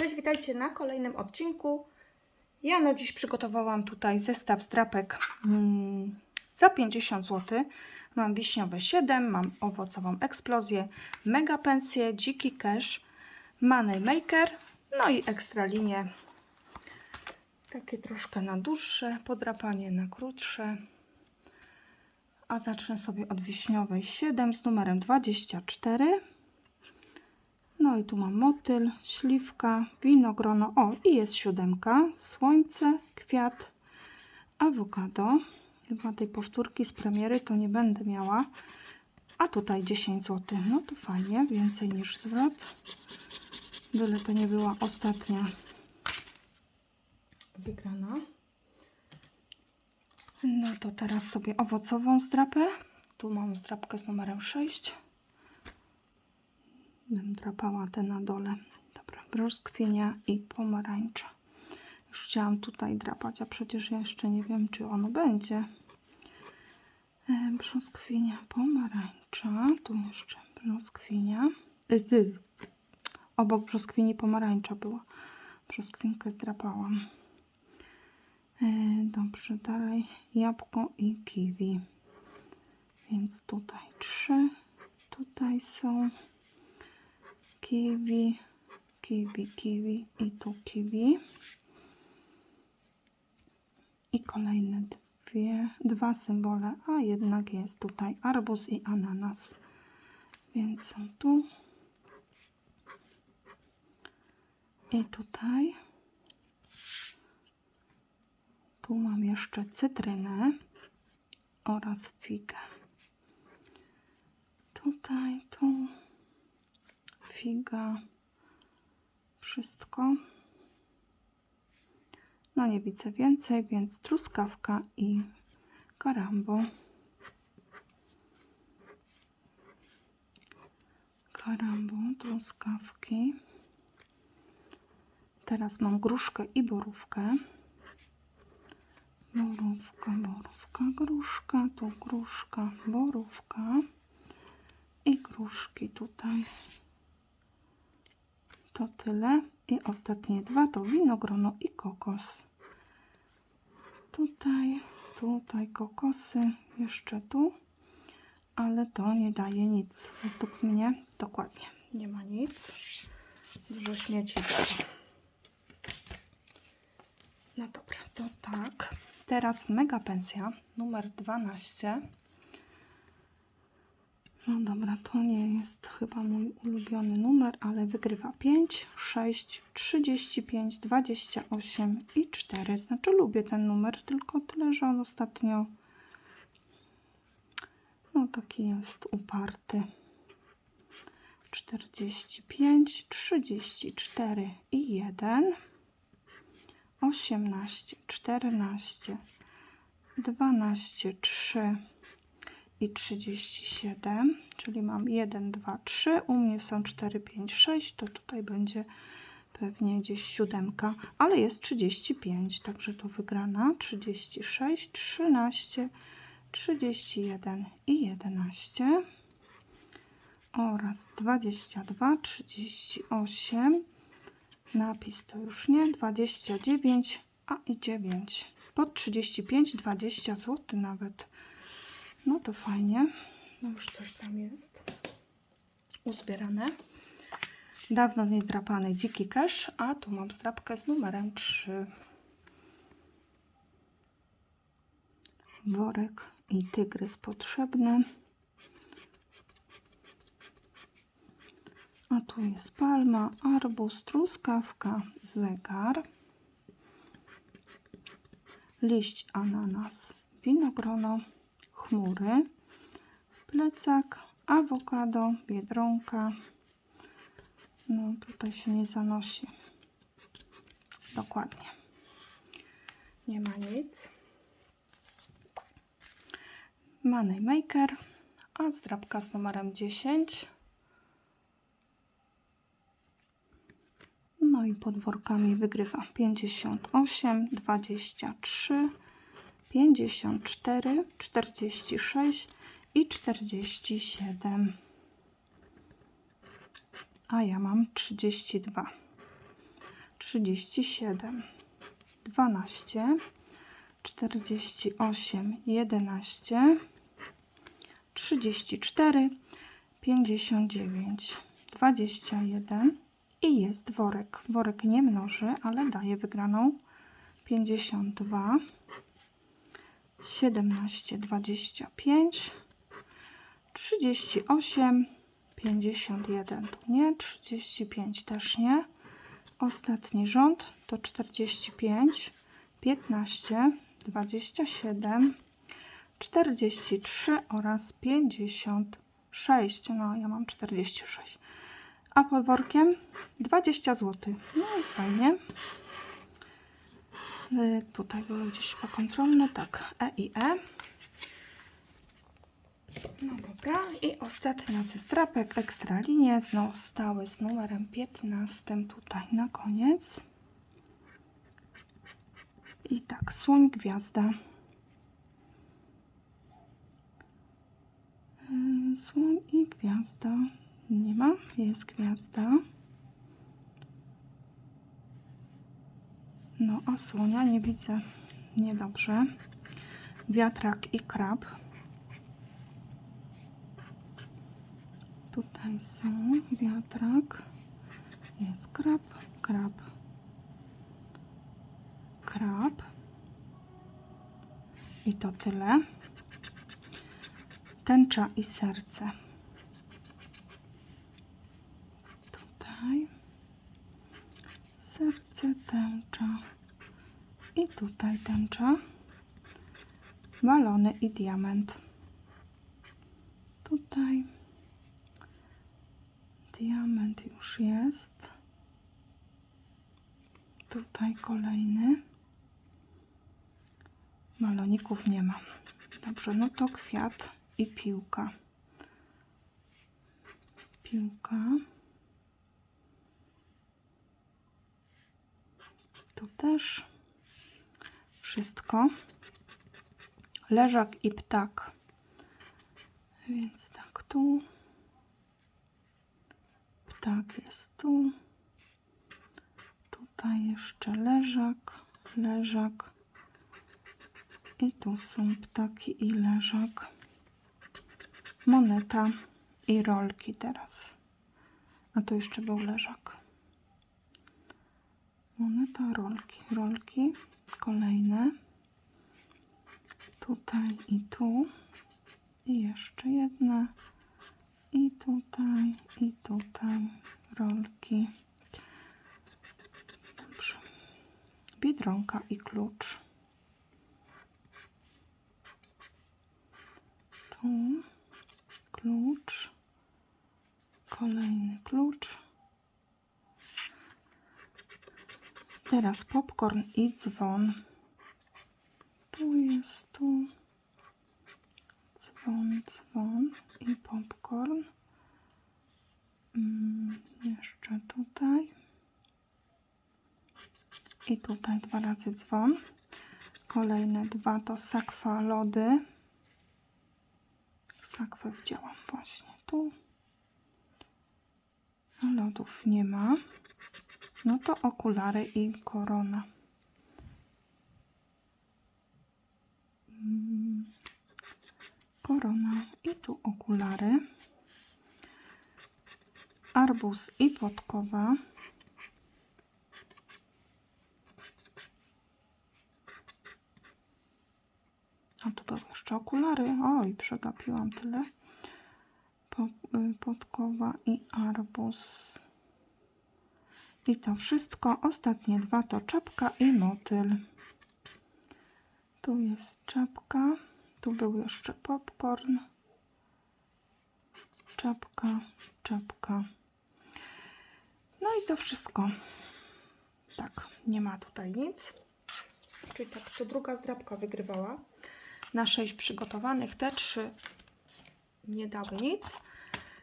Cześć, witajcie na kolejnym odcinku. Ja na dziś przygotowałam tutaj zestaw zdrapek mm, za 50 zł. Mam wiśniowe 7, mam owocową eksplozję, mega pensję, dziki cash, money maker, no i ekstra linie. Takie troszkę na dłuższe, podrapanie na krótsze. A zacznę sobie od wiśniowej 7 z numerem 24. No i tu mam motyl, śliwka, winogrono. O, i jest siódemka. Słońce, kwiat, awokado. Chyba tej powtórki z premiery to nie będę miała. A tutaj 10 zł. No to fajnie, więcej niż zwrot. Byle to nie była ostatnia wygrana. No to teraz sobie owocową zdrapę. Tu mam zdrapkę z numerem 6. Bym drapała te na dole. Dobra, brzoskwinia i pomarańcza. Już chciałam tutaj drapać, a przecież ja jeszcze nie wiem, czy ono będzie. E, Brzoskwinia, pomarańcza. Tu jeszcze brzoskwinia. Y. Obok brzoskwini pomarańcza była. Brzoskwinkę zdrapałam. E, Dobrze, dalej jabłko i kiwi. Więc tutaj trzy. Tutaj są kiwi, kiwi, kiwi i tu kiwi. I kolejne dwie, dwa symbole, a jednak jest tutaj arbuz i ananas. Więc są tu. I tutaj. Tu mam jeszcze cytrynę oraz figę. Tutaj, tu figa, wszystko. No nie widzę więcej, więc truskawka i karambo. Karambo, truskawki. Teraz mam gruszkę i borówkę. Borówka, borówka, gruszka, tu gruszka, borówka i gruszki tutaj. To tyle. I ostatnie dwa to winogrono i kokos. Tutaj, tutaj kokosy, jeszcze tu, ale to nie daje nic. Według mnie dokładnie nie ma nic. Dużo śmieci. No dobra, to tak. Teraz mega pensja numer 12. No dobra, to nie jest chyba mój ulubiony numer, ale wygrywa 5, 6, 35, 28 i 4. Znaczy lubię ten numer, tylko tyle, że on ostatnio no taki jest uparty. 45, 34 i 1. 18, 14, 12, 3 i 37, czyli mam 1, 2, 3. U mnie są 4, 5, 6, to tutaj będzie pewnie gdzieś siódemka, ale jest 35, także to wygrana 36, 13, 31 i 11 oraz 22, 38 Napis to już nie. 29, a i 9. Pod 35, 20 zł nawet. No to fajnie. No już coś tam jest. Uzbierane. Dawno nie drapany dziki cash, a tu mam zdrapkę z numerem 3. Worek i tygrys potrzebny. A tu jest palma, arbuz, truskawka, zegar, liść ananas, winogrono, chmury, plecak, awokado, biedronka. No tutaj się nie zanosi. Dokładnie. Nie ma nic. Money Maker, a zdrabka z numerem 10. No i podworkami wygrywa 58, 23, 54, 46 i 47. A ja mam 32. 37, 12, 48, 11, 34, 59, 21 i jest worek. Worek nie mnoży, ale daje wygraną 52, 17, 25, 38, 51 tu nie, 35 też nie. Ostatni rząd to 45, 15, 27, 43 oraz 56. No, ja mam 46. A pod workiem 20 zł. No i fajnie. Y, Tutaj były gdzieś chyba kontrolne. Tak, E i E. No dobra, i ostatnia ze strapek ekstra linie, znowu stały z numerem 15 tutaj na koniec. I tak, słoń, gwiazda. Yy, Słoń i gwiazda. Nie ma, jest gwiazda. No, a słonia nie widzę. Niedobrze. Wiatrak i krab. Tutaj są wiatrak, jest krab, krab, krab. I to tyle. Tęcza i serce. Tutaj serce, tęcza i tutaj tęcza. Balony i diament. Tutaj diament już jest. Tutaj kolejny. Baloników nie ma. Dobrze, no to kwiat i piłka. Piłka. Tu też wszystko. Leżak i ptak. Więc tak, tu. Ptak jest tu. Tutaj jeszcze leżak, leżak. I tu są ptaki i leżak. Moneta i rolki teraz. A tu jeszcze był leżak. Moneta, rolki, rolki. Kolejne. Tutaj i tu. I jeszcze jedna. I tutaj, i tutaj rolki. Dobrze. Biedronka i klucz. Tu klucz. Kolejny klucz. Teraz popcorn i dzwon. Tu jest tu. Dzwon, dzwon i popcorn. Mm, jeszcze tutaj. I tutaj dwa razy dzwon. Kolejne dwa to sakwa lody. Sakwę wdziałam właśnie tu. Lodów nie ma. No to okulary i korona. Mm, Korona i tu okulary. Arbuz i podkowa. A tu były jeszcze okulary. Oj, przegapiłam tyle. Y, podkowa i arbuz. I to wszystko. Ostatnie dwa to czapka i motyl. Tu jest czapka. Tu był jeszcze popcorn. Czapka, czapka. No i to wszystko. Tak, nie ma tutaj nic. Czyli tak, co druga zdrabka wygrywała. Na 6 przygotowanych te trzy nie dały nic.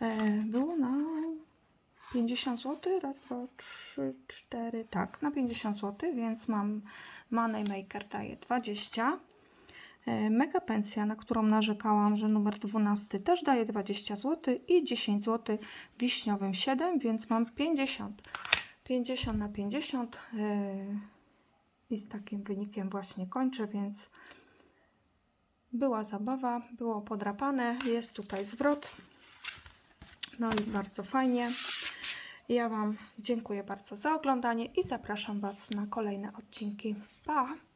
E, 50 zł. Raz, dwa, trzy, cztery. Tak, na 50 zł, więc mam Moneymaker daje 20. E, Mega pensja, na którą narzekałam, że numer 12 też daje 20 zł i 10 zł wiśniowym 7, więc mam 50. 50 na 50 yy, i z takim wynikiem właśnie kończę, więc była zabawa, było podrapane, jest tutaj zwrot. No i bardzo fajnie. Ja Wam dziękuję bardzo za oglądanie i zapraszam Was na kolejne odcinki. Pa!